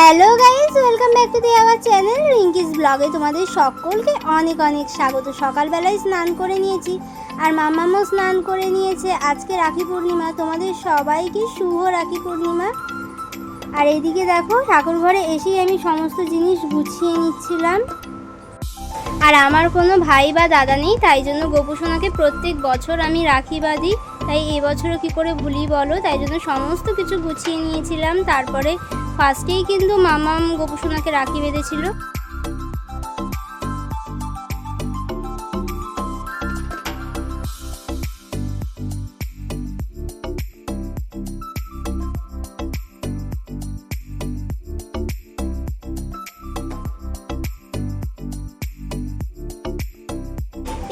Hello guys welcome back to the our channel Rinki's ব্লগে তোমাদের সকলকে অনেক অনেক স্বাগত। সকালবেলায় স্নান করে নিয়েছি আর মামামও স্নান করে নিয়েছে। আজকে রাখি পূর্ণিমা, তোমাদের সবাইকে শুভ রাখি পূর্ণিমা। আর এদিকে দেখো ঠাকুর ঘরে এসেই আমি সমস্ত জিনিস গুছিয়ে নিচ্ছিলাম। আর আমার কোনো ভাই বা দাদা নেই, তাই জন্য গোপুসোনাকে প্রত্যেক বছর আমি রাখি বাঁধি। তাই এবছরও কি করে ভুলি বলো? তাই জন্য সমস্ত কিছু গুছিয়ে নিয়েছিলাম। তারপরে ফার্স্টেই কিন্তু মামাম গোপুসোনাকে রাখি বেঁধেছিল।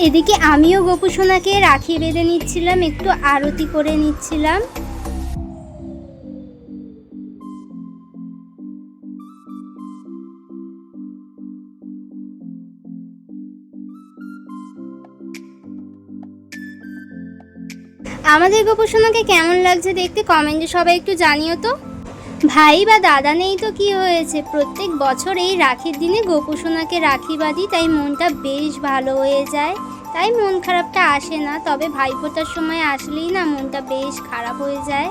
এদিকে আমিও গোপুসোনাকে রাখি বেঁধে নিচ্ছিলাম, একটু আরতি করে নিচ্ছিলাম। আমাদের গোপুসোনাকে কেমন লাগছে দেখতে কমেন্টে সবাই একটু জানিও তো। ভাই বা দাদা নেই তো কি হয়েছে? প্রত্যেক বছর এই রাখির দিনে গোপুসোনাকে রাখি বাঁধি, তাই মনটা বেশ ভালো হয়ে যায়। তাই মন খারাপটা আসে না, তবে ভাইফোঁটার সময় আসলেই না মনটা বেশ খারাপ হয়ে যায়।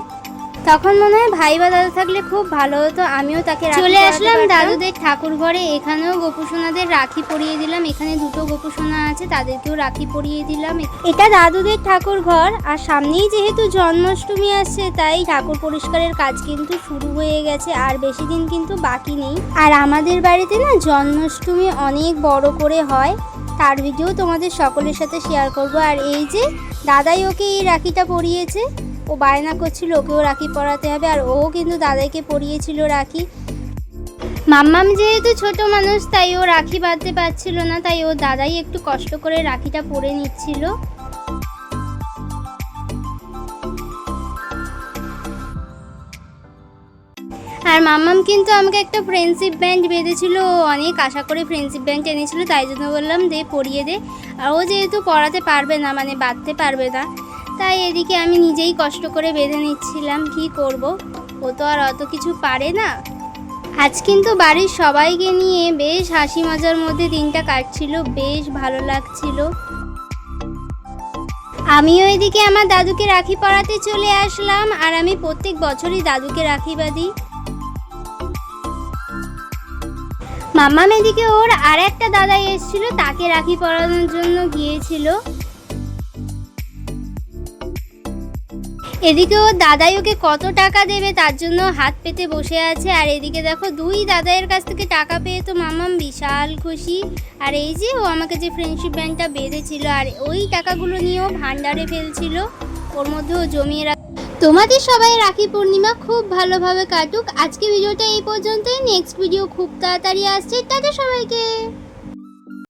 তখন মনে হয় ভাই বা দাদা থাকলে খুব ভালো হতো আমিও তাকে চলে আসলাম দাদুদের ঠাকুর ঘরে এখানেও গোপুসোনাদের রাখি পরিয়ে দিলাম এখানে দুটো গোপুসোনা আছে তাদেরকেও রাখি পরিয়ে দিলাম। এটা দাদুদের ঠাকুর ঘর আর সামনেই যেহেতু জন্মাষ্টমী আসছে তাই ঠাকুর পরিষ্কারের কাজ কিন্তু শুরু হয়ে গেছে আর বেশি দিন কিন্তু বাকি নেই। আর আমাদের বাড়িতে না জন্মাষ্টমী অনেক বড় করে হয় তার ভিডিও তোমাদের সকলের সাথে শেয়ার করব। আর এই যে দাদাই ওকে এই রাখিটা পরিয়েছে ও বায়না করছিল, ওকেও রাখি পরাতে হবে আর ও কিন্তু দাদাইকে পরিয়েছিল রাখি। মাম্মাম যেহেতু ছোট মানুষ, তাই ও রাখি বাঁধতে পারছিল না, তাই ও দাদাই একটু কষ্ট করে রাখিটা পরে নিচ্ছিল। আর মাম্মাম কিন্তু আমাকে একটা ফ্রেন্ডশিপ ব্যান্ড বেঁধেছিল অনেক আশা করে ফ্রেন্ডশিপ ব্যান্ড এনেছিল তাই জন্য বললাম দে, পরিয়ে দে। আর ও যেহেতু পড়াতে পারবে না মানে বাঁধতে পারবে না। তাই এদিকে আমি নিজেই কষ্ট করে বেঁধে নিচ্ছিলাম। কি করব? ও তো আর অত কিছু পারে না। আজ কিন্তু বাড়ির সবাইকে নিয়ে বেশ হাসি মজার মধ্যে দিনটা কাটছিল, বেশ ভালো লাগছিল। আমিও এদিকে আমার দাদুকে রাখি পরাতে চলে আসলাম, আর আমি প্রত্যেক বছরই দাদুকে রাখি বাঁধি। মাম্মাম এদিকে ওর আর একটা দাদা এসেছিল, তাকে রাখি পরানোর জন্য গিয়েছিল। এদিকে ওর দাদাই ওকে কত টাকা দেবে তার জন্য হাত পেতে বসে আছে। আর এদিকে দেখো, দুই দাদাইয়ের কাছ থেকে টাকা পেয়ে তো মামাম বিশাল খুশি। আর এই যে ও আমাকে যে ফ্রেন্ডশিপ ব্যান্ডটা বেঁধেছিল, আর ওই টাকাগুলো নিয়েও ও ভান্ডারে ফেলছিল। ওর মধ্যেও জমিয়ে রাখ তোমাদের সবাই রাখি পূর্ণিমা খুব ভালোভাবে কাটুক। আজকে ভিডিওটা এই পর্যন্তই। নেক্সট ভিডিও খুব তাড়াতাড়ি আসছে। টাটা সবাইকে।